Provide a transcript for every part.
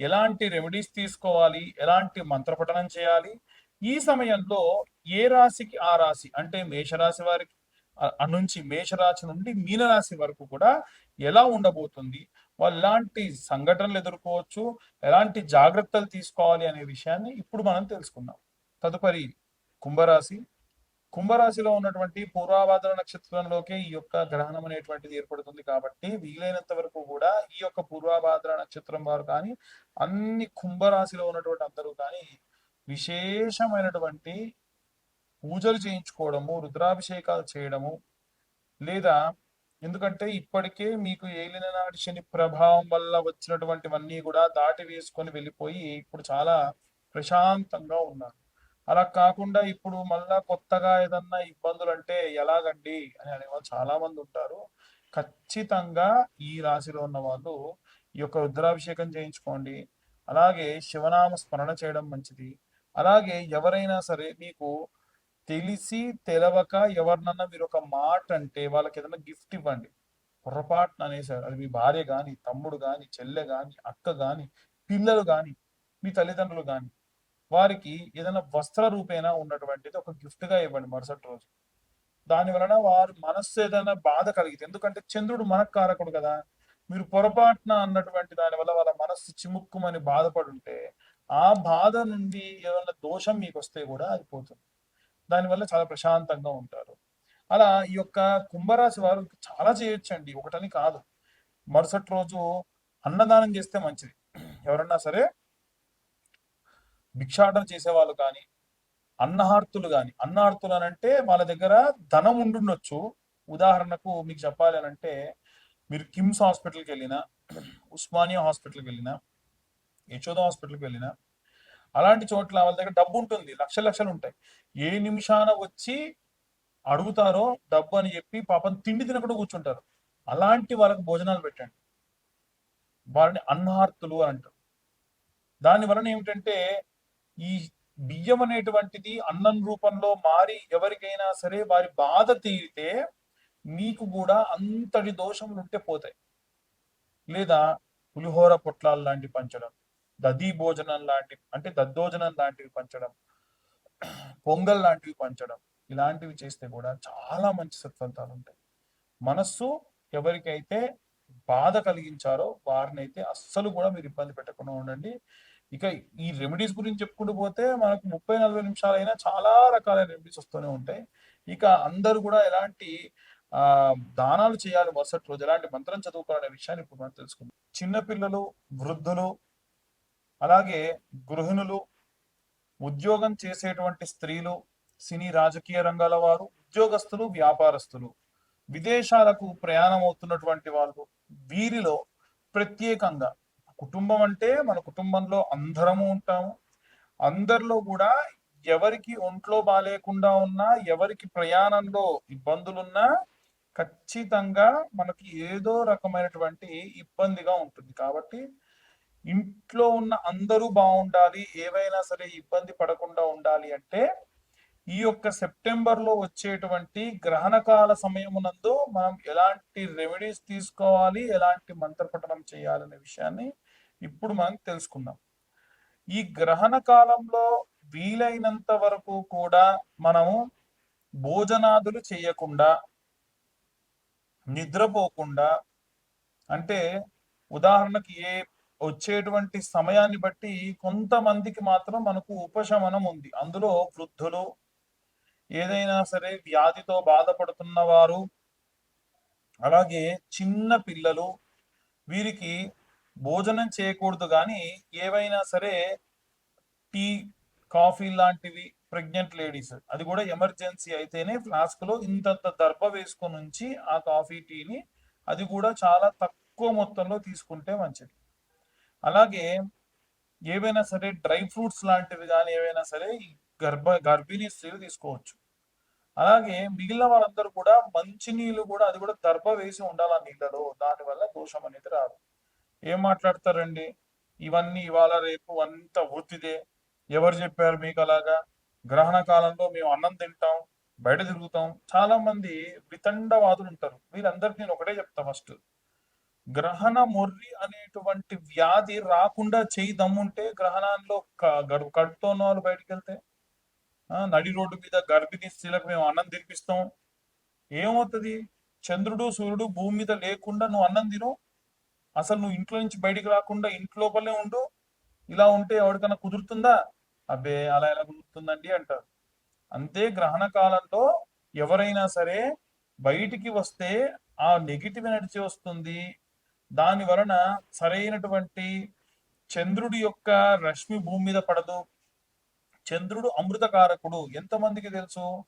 ఎలాంటి రెమెడీస్ తీసుకోవాలి? ఎలాంటి మంత్రపఠనం చేయాలి? ఈ సమయంలో ఏ రాశికి ఆ రాశి? అంటే మేషరాశి వారికి ఆ- నుంచి మేషరాశి నుండి మీనరాశి వరకు కూడా ఎలా ఉండబోతుంది? వాళ్ళు ఎలాంటి సంఘటనలు ఎదుర్కోవచ్చు? ఎలాంటి జాగ్రత్తలు తీసుకోవాలి అనే విషయాన్ని ఇప్పుడు మనం తెలుసుకుందాం. తదుపరి కుంభరాశి కుంభరాశిలో ఉన్నటువంటి పూర్వాభాద్ర నక్షత్రంలోకే ఈ యొక్క గ్రహణం అనేటువంటిది ఏర్పడుతుంది కాబట్టి వీలైనంత వరకు కూడా ఈ యొక్క పూర్వాభాద్ర నక్షత్రం వారు కానీ అన్ని కుంభరాశిలో ఉన్నటువంటి అందరూ కానీ విశేషమైనటువంటి పూజలు చేయించుకోవడము రుద్రాభిషేకాలు చేయడము లేదా ఎందుకంటే ఇప్పటికే మీకు ఏలిన నాటి శని ప్రభావం వల్ల వచ్చినటువంటివన్నీ కూడా దాటి వేసుకొని వెళ్ళిపోయి ఇప్పుడు చాలా ప్రశాంతంగా ఉన్నారు. అలా కాకుండా ఇప్పుడు మళ్ళా కొత్తగా ఏదన్నా ఇబ్బందులు అంటే ఎలాగండి అని అనేవాళ్ళు చాలా మంది ఉంటారు. ఖచ్చితంగా ఈ రాశిలో ఉన్న వాళ్ళు ఈ యొక్క రుద్రాభిషేకం చేయించుకోండి. అలాగే శివనామ స్మరణ చేయడం మంచిది. అలాగే ఎవరైనా సరే మీకు తెలిసి తెలవక ఎవరినన్నా మీరు ఒక మాట అంటే వాళ్ళకి ఏదైనా గిఫ్ట్ ఇవ్వండి. పొరపాటున అనేసారు అది మీ భార్య గాని తమ్ముడు గాని చెల్లె గాని అక్క గాని పిల్లలు గాని మీ తల్లిదండ్రులు గాని. వారికి ఏదైనా వస్త్ర రూపేణ ఉన్నటువంటిది ఒక గిఫ్ట్గా ఇవ్వండి మరుసటి రోజు. దాని వలన వారి మనస్సు ఏదైనా బాధ కలిగితే ఎందుకంటే చంద్రుడు మనకు కారకుడు కదా మీరు పొరపాటున అన్నటువంటి దాని వల్ల వాళ్ళ మనస్సు చిముక్కుమని బాధపడి ఉంటే ఆ బాధ నుండి ఏదైనా దోషం మీకు వస్తే కూడా అది పోతుంది. దానివల్ల చాలా ప్రశాంతంగా ఉంటారు. అలా ఈ యొక్క కుంభరాశి వారు చాలా చేయొచ్చండి. ఒకటని కాదు. మరుసటి రోజు అన్నదానం చేస్తే మంచిది. ఎవరన్నా సరే భిక్షాటన చేసేవాళ్ళు కానీ అన్నహార్తులు కానీ అన్నహార్తులు అని అంటే వాళ్ళ దగ్గర ధనం ఉండుండొచ్చు. ఉదాహరణకు మీకు చెప్పాలి అని అంటే మీరు కిమ్స్ హాస్పిటల్కి వెళ్ళినా ఉస్మానియా హాస్పిటల్కి వెళ్ళినా యశోద హాస్పిటల్కి వెళ్ళినా అలాంటి చోట్ల వాళ్ళ దగ్గర డబ్బు ఉంటుంది. లక్ష లక్షలు ఉంటాయి. ఏ నిమిషాన వచ్చి అడుగుతారో డబ్బు అని చెప్పి పాపం తిండి తినకుండా కూర్చుంటారు. అలాంటి వాళ్ళకి భోజనాలు పెట్టండి. వారిని అన్నార్తులు అని అంటారు. దాని వలన ఏమిటంటే ఈ బియ్యం అనేటువంటిది అన్నం రూపంలో మారి ఎవరికైనా సరే వారి బాధ తీరితే మీకు కూడా అంతటి దోషములు ఉంటే పోతాయి. లేదా పులిహోర పొట్లాలు లాంటి పంచడం దదీ భోజనం లాంటి అంటే దద్దోజనం లాంటివి పంచడం పొంగల్ లాంటివి పంచడం ఇలాంటివి చేస్తే కూడా చాలా మంచి సత్ఫలితాలు ఉంటాయి. మనస్సు ఎవరికైతే బాధ కలిగించారో వారినైతే అస్సలు కూడా మీరు ఇబ్బంది పెట్టకుండా ఉండండి. ఇక ఈ రెమెడీస్ గురించి చెప్పుకుంటూ పోతే మనకు ముప్పై నలభై నిమిషాలైనా చాలా రకాల రెమెడీస్ వస్తూనే ఉంటాయి. ఇక అందరూ కూడా ఎలాంటి ఆ దానాలు చేయాలి మరుసటి రోజు ఎలాంటి మంత్రం చదువుకోవాలనే విషయాన్ని ఇప్పుడు మనం తెలుసుకుందాం. చిన్నపిల్లలు వృద్ధులు అలాగే గృహిణులు ఉద్యోగం చేసేటువంటి స్త్రీలు సినీ రాజకీయ రంగాల వారు ఉద్యోగస్తులు వ్యాపారస్తులు విదేశాలకు ప్రయాణం అవుతున్నటువంటి వాళ్ళు వీరిలో ప్రత్యేకంగా కుటుంబం అంటే మన కుటుంబంలో అందరము ఉంటాము. అందరిలో కూడా ఎవరికి ఒంట్లో బాగాలేకుండా ఉన్నా ఎవరికి ప్రయాణంలో ఇబ్బందులున్నా ఖచ్చితంగా మనకి ఏదో రకమైనటువంటి ఇబ్బందిగా ఉంటుంది. కాబట్టి ఇంట్లో ఉన్న అందరూ బాగుండాలి ఏవైనా సరే ఇబ్బంది పడకుండా ఉండాలి అంటే ఈ యొక్క సెప్టెంబర్లో వచ్చేటువంటి గ్రహణకాల సమయమునందు మనం ఎలాంటి రెమెడీస్ తీసుకోవాలి ఎలాంటి మంత్రపఠనం చేయాలనే విషయాన్ని ఇప్పుడు మనం తెలుసుకుందాం. ఈ గ్రహణ కాలంలో వీలైనంత వరకు కూడా మనము భోజనాదులు చేయకుండా నిద్రపోకుండా అంటే ఉదాహరణకి ఏ వచ్చేటువంటి సమయాన్ని బట్టి కొంతమందికి మాత్రం మనకు ఉపశమనం ఉంది. అందులో వృద్ధులు ఏదైనా సరే వ్యాధితో బాధపడుతున్న వారు అలాగే చిన్న పిల్లలు వీరికి భోజనం చేయకూడదు కానీ ఏవైనా సరే టీ కాఫీ లాంటివి ప్రెగ్నెంట్ లేడీస్ అది కూడా ఎమర్జెన్సీ అయితేనే ఫ్లాస్క్లో ఇంతంత దర్భ వేసుకొని ఉంచి ఆ కాఫీ టీని అది కూడా చాలా తక్కువ మొత్తంలో తీసుకుంటే మంచిది. అలాగే ఏవైనా సరే డ్రై ఫ్రూట్స్ లాంటివి కానీ ఏవైనా సరే గర్భ గర్భిణీ స్త్రీలు తీసుకోవచ్చు. అలాగే మిగిలిన వాళ్ళందరూ కూడా మంచినీళ్ళు కూడా అది కూడా దర్భ వేసి ఉండాలి ఆ నీళ్ళలో దానివల్ల దోషం అనేది రాదు. ఏం మాట్లాడతారండి? ఇవన్నీ ఇవాళ రేపు అంత ఒత్తిదే ఎవరు చెప్పారు మీకు అలాగా గ్రహణ కాలంలో మేము అన్నం తింటాం బయట తిరుగుతాం. చాలా మంది వితండవాదులు ఉంటారు. వీళ్ళందరికీ నేను ఒకటే చెప్తా ఫస్ట్. గ్రహణ మొర్రి అనేటువంటి వ్యాధి రాకుండా చేయి దమ్ముంటే గ్రహణంలో గడు- కడుపుతో వాళ్ళు బయటికి వెళ్తే నడి రోడ్డు మీద గర్భిణీ స్త్రీలకు మేము అన్నం తినిపిస్తాం. ఏమవుతుంది? చంద్రుడు సూర్యుడు భూమి మీద లేకుండా నువ్వు అన్నం తిను అసలు నువ్వు ఇంట్లో నుంచి బయటికి రాకుండా ఇంట్లోపలే ఉండు. ఇలా ఉంటే ఎవరికైనా కుదురుతుందా? అబ్బే అలా ఎలా కుదురుతుందండి అంటారు. అంతే గ్రహణ కాలంలో ఎవరైనా సరే బయటికి వస్తే ఆ నెగిటివ్ ఎనర్జీ వస్తుంది. దాని వలన సరైనటువంటి చంద్రుడి యొక్క రశ్మి భూమి మీద పడదు. చంద్రుడు అమృతకారకుడు. ఎంతమందికి తెలుసు?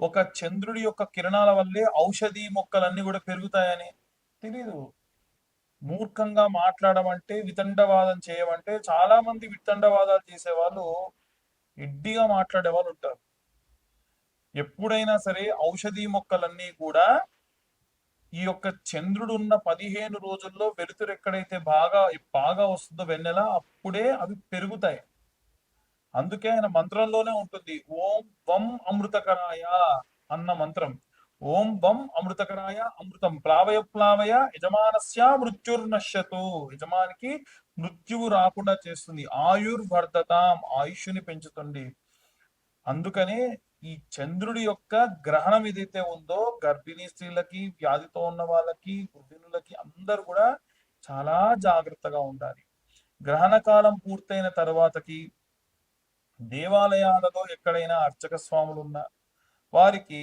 ఒక చంద్రుడి యొక్క కిరణాల వల్లే ఔషధి మొక్కలన్నీ కూడా పెరుగుతాయని. తెలీదు. మూర్ఖంగా మాట్లాడమంటే వితండవాదం చేయమంటే చాలా మంది వితండవాదాలు చేసే వాళ్ళు ఎడ్డిగా మాట్లాడే వాళ్ళు ఉంటారు ఎప్పుడైనా సరే ఔషధీ మొక్కలన్నీ కూడా ఈ యొక్క చంద్రుడు ఉన్న పదిహేను రోజుల్లో వెలుతురు ఎక్కడైతే బాగా బాగా వస్తుందో వెన్నెల అప్పుడే అవి పెరుగుతాయి. అందుకే ఆయన మంత్రంలోనే ఉంటుంది. ఓం వం అమృతకరాయ అన్న మంత్రం. ఓం వం అమృతకరాయ అమృతం ప్లావయ ప్లావయ యజమానస్య మృత్యుర్నశ్యతు. యజమానికి మృత్యువు రాకుండా చేస్తుంది. ఆయుర్వర్ధతాం ఆయుష్ని పెంచుతుంది. అందుకనే ఈ చంద్రుడి యొక్క గ్రహణం ఏదైతే ఉందో గర్భిణీ స్త్రీలకి వ్యాధితో ఉన్న వాళ్ళకి గృహిణులకి అందరూ కూడా చాలా జాగ్రత్తగా ఉండాలి. గ్రహణ కాలం పూర్తయిన తర్వాతకి దేవాలయాలలో ఎక్కడైనా అర్చక స్వాములు ఉన్నా వారికి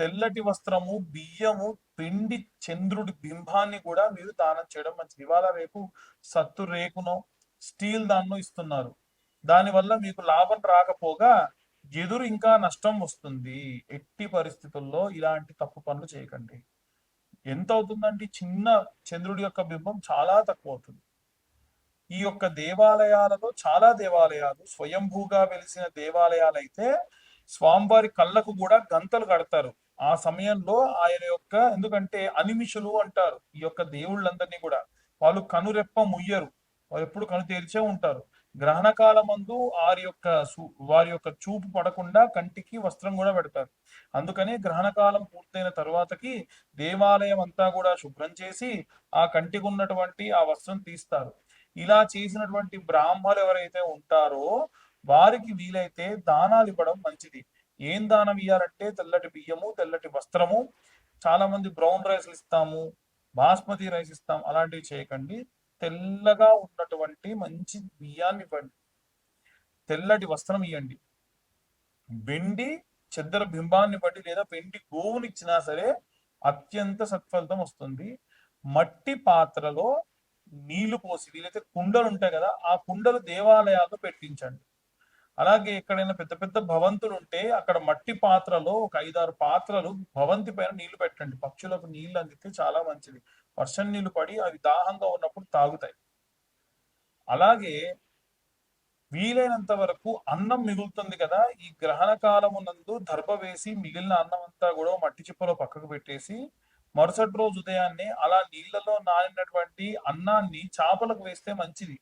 తెల్లటి వస్త్రము బియ్యము పిండి చంద్రుడి బింబాన్ని కూడా మీరు దానం చేయడం మంచిది. ఇవాళ రేపు సత్తు రేకునో స్టీల్ దాన్నో ఇస్తున్నారు. దానివల్ల మీకు లాభం రాకపోగా ఎదురు ఇంకా నష్టం వస్తుంది. ఎట్టి పరిస్థితుల్లో ఇలాంటి తప్పు పనులు చేయకండి. ఎంత అవుతుందండి? చిన్న చంద్రుడి యొక్క బింబం చాలా తక్కువ అవుతుంది. ఈ యొక్క దేవాలయాలలో చాలా దేవాలయాలు స్వయంభూగా వెలిసిన దేవాలయాలు అయితే స్వామివారి కళ్ళకు కూడా గంతలు కడతారు. ఆ సమయంలో ఆయన యొక్క ఎందుకంటే అనిమిషులు అంటారు ఈ యొక్క దేవుళ్ళందరినీ కూడా. వాళ్ళు కనురెప్ప ముయ్యరు. వాళ్ళు ఎప్పుడు కను తెరిచే ఉంటారు. గ్రహణ కాలమందు వారి యొక్క వారి యొక్క చూపు పడకుండా కంటికి వస్త్రం కూడా పెడతారు. అందుకనే గ్రహణ కాలం పూర్తయిన తర్వాతకి దేవాలయం అంతా కూడా శుభ్రం చేసి ఆ కంటికి ఉన్నటువంటి ఆ వస్త్రం తీస్తారు. ఇలా చేసినటువంటి బ్రాహ్మలు ఎవరైతే ఉంటారో వారికి వీలైతే దానాలు ఇవ్వడం మంచిది. ఏం దానం ఇవ్వాలంటే తెల్లటి బియ్యము తెల్లటి వస్త్రము చాలా మంది బ్రౌన్ రైస్లు ఇస్తాము బాస్మతి రైస్ ఇస్తాం అలాంటివి చేయకండి. తెల్లగా ఉన్నటువంటి మంచి బియ్యాన్ని ఇవ్వండి. తెల్లటి వస్త్రం ఇవ్వండి వెండి చెద్దర బింబాన్ని బట్టి లేదా వెండి గోవుని ఇచ్చినా సరే అత్యంత సత్ఫలితం వస్తుంది. మట్టి పాత్రలో నీళ్ళు పోసి వీలైతే కుండలు ఉంటాయి కదా ఆ కుండలు దేవాలయాల్లో పెట్టించండి. అలాగే ఎక్కడైనా పెద్ద పెద్ద భవంతులు ఉంటే అక్కడ మట్టి పాత్రలో ఒక ఐదారు పాత్రలు భవంతి పైన నీళ్ళు పెట్టండి. పక్షులకు నీళ్ళు అందితే చాలా మంచిది. వర్షం నీళ్ళు పడి అవి దాహంగా ఉన్నప్పుడు తాగుతాయి. అలాగే వీలైనంత వరకు అన్నం మిగులుతుంది కదా ఈ గ్రహణ కాలం ఉన్నందు దర్భ వేసి మిగిలిన అన్నం అంతా కూడా మట్టి చిప్పలో పక్కకు పెట్టేసి మరుసటి రోజు ఉదయాన్నే అలా నీళ్ళలో నానినటువంటి అన్నాన్ని చేపలకు వేస్తే మంచిది.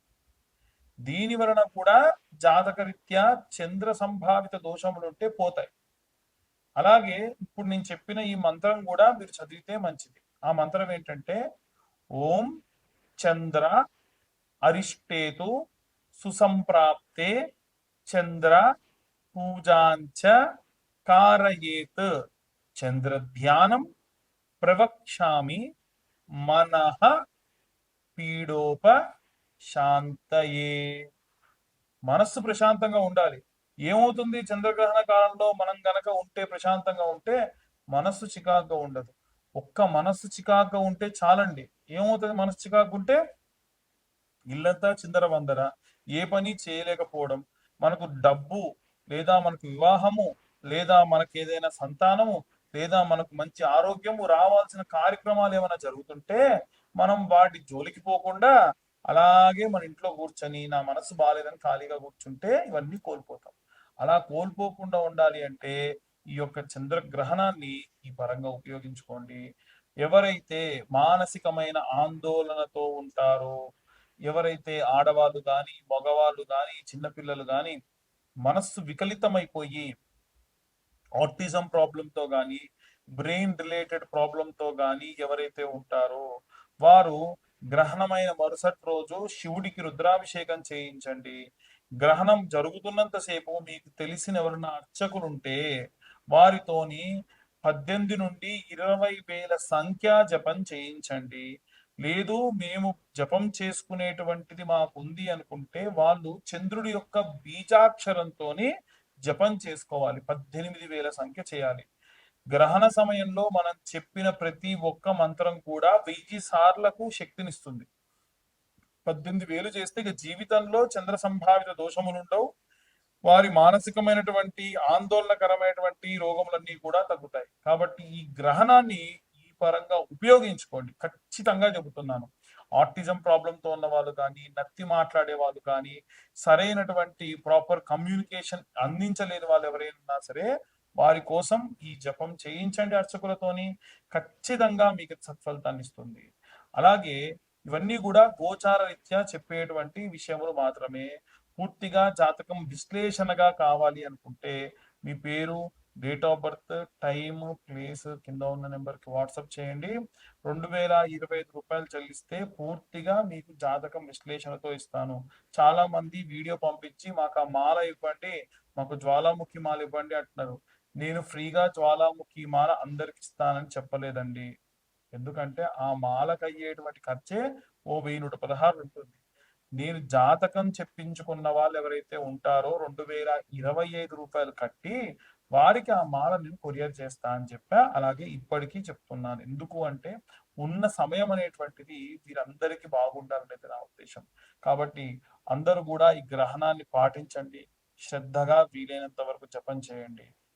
దీని వలన కూడా జాతకరీత్యా చంద్ర సంభావిత దోషములు ఉంటే పోతాయి. అలాగే ఇప్పుడు నేను చెప్పిన ఈ మంత్రం కూడా మీరు చదివితే మంచిది. ఆ మంత్రం ఏంటంటే ఓం చంద్ర అరిష్టేతు సుసంప్రాప్తే చంద్ర పూజాంచ కారయేత్. చంద్ర ధ్యానం ప్రవక్ష్యామి మనః పీడోప శాంతయే మనస్సు ప్రశాంతంగా ఉండాలి. ఏమవుతుంది? చంద్రగ్రహణ కాలంలో మనం గనక ఉంటే ప్రశాంతంగా ఉంటే మనస్సు చికాకుగా ఉండదు. ఒక్క మనస్సు చికాకుగా ఉంటే చాలండి. ఏమవుతుంది? మనస్సు చికాకు ఉంటే ఇల్లంతా చిందర వందర ఏ పని చేయలేకపోవడం. మనకు డబ్బు లేదా మనకు వివాహము లేదా మనకు ఏదైనా సంతానము లేదా మనకు మంచి ఆరోగ్యము రావాల్సిన కార్యక్రమాలు ఏమైనా జరుగుతుంటే మనం వాటి జోలికి పోకుండా అలాగే మన ఇంట్లో కూర్చొని నా మనసు బాగాలేదని ఖాళీగా కూర్చుంటే ఇవన్నీ కోల్పోతాం. అలా కోల్పోకుండా ఉండాలి అంటే ఈ యొక్క చంద్రగ్రహణాన్ని ఈ పరంగా ఉపయోగించుకోండి. ఎవరైతే మానసికమైన ఆందోళనతో ఉంటారో ఎవరైతే ఆడవాళ్ళు కానీ మగవాళ్ళు కానీ చిన్నపిల్లలు కానీ మనస్సు వికలితమైపోయి ఆటిజం ప్రాబ్లంతో కానీ బ్రెయిన్ రిలేటెడ్ ప్రాబ్లంతో కానీ ఎవరైతే ఉంటారో వారు గ్రహణమైన మరుసటి రోజు శివుడికి రుద్రాభిషేకం చేయించండి. గ్రహణం జరుగుతున్నంతసేపు మీకు తెలిసిన ఎవరైనా అర్చకులుంటే వారితోని పద్దెనిమిది నుండి ఇరవై వేల సంఖ్య జపం చేయించండి. లేదు మేము జపం చేసుకునేటువంటిది మాకు ఉంది అనుకుంటే వాళ్ళు చంద్రుడి యొక్క బీజాక్షరంతోని జపం చేసుకోవాలి. పద్దెనిమిది వేల సంఖ్య చేయాలి. గ్రహణ సమయంలో మనం చెప్పిన ప్రతి ఒక్క మంత్రం కూడా వెయ్యి సార్లకు శక్తినిస్తుంది. పద్దెనిమిది వేలు చేస్తే ఇక జీవితంలో చంద్ర సంభావిత దోషములు ఉండవు వారి మానసికమైనటువంటి ఆందోళనకరమైనటువంటి రోగములన్నీ కూడా తగ్గుతాయి. కాబట్టి ఈ గ్రహణాన్ని ఈ పరంగా ఉపయోగించుకోండి. ఖచ్చితంగా చెబుతున్నాను. ఆటిజం ప్రాబ్లంతో ఉన్న వాళ్ళు కానీ నత్తి మాట్లాడే వాళ్ళు కానీ సరైనటువంటి ప్రాపర్ కమ్యూనికేషన్ అందించలేని వాళ్ళు ఎవరైనా సరే వారి కోసం ఈ జపం చేయించండి అర్చకులతోని. ఖచ్చితంగా మీకు సత్ఫలితాన్ని ఇస్తుంది. అలాగే ఇవన్నీ కూడా గోచార రీత్యా చెప్పేటువంటి విషయములు మాత్రమే. పూర్తిగా జాతకం విశ్లేషణగా కావాలి అనుకుంటే మీ పేరు date of birth time place కింద ఉన్న నెంబర్కి వాట్సాప్ చేయండి. రెండు వేల ఇరవై ఐదు రూపాయలు చెల్లిస్తే పూర్తిగా మీకు జాతకం విశ్లేషణతో ఇస్తాను. చాలా మంది వీడియో పంపించి మాకు ఆ మాల ఇవ్వండి మాకు జ్వాలాముఖి మాల ఇవ్వండి అంటున్నారు. నేను ఫ్రీగా జ్వాలాముఖి మాల అందరికి ఇస్తానని చెప్పలేదండి. ఎందుకంటే ఆ మాలకు అయ్యేటువంటి ఖర్చే ఓ వెయ్యి నూట పదహారు ఉంటుంది. నేను జాతకం చెప్పించుకున్న వాళ్ళు ఎవరైతే ఉంటారో రెండు వేల ఇరవై ఐదు రూపాయలు కట్టి వారికి ఆ మాల నేను కొరియర్ చేస్తా అని చెప్పా. అలాగే ఇప్పటికీ చెప్తున్నాను. ఎందుకు అంటే ఉన్న సమయం అనేటువంటిది వీరందరికీ బాగుండాలనేది నా ఉద్దేశం. కాబట్టి అందరూ కూడా ఈ గ్రహణాన్ని పాటించండి. శ్రద్ధగా వీలైనంత వరకు జపం చేయండి.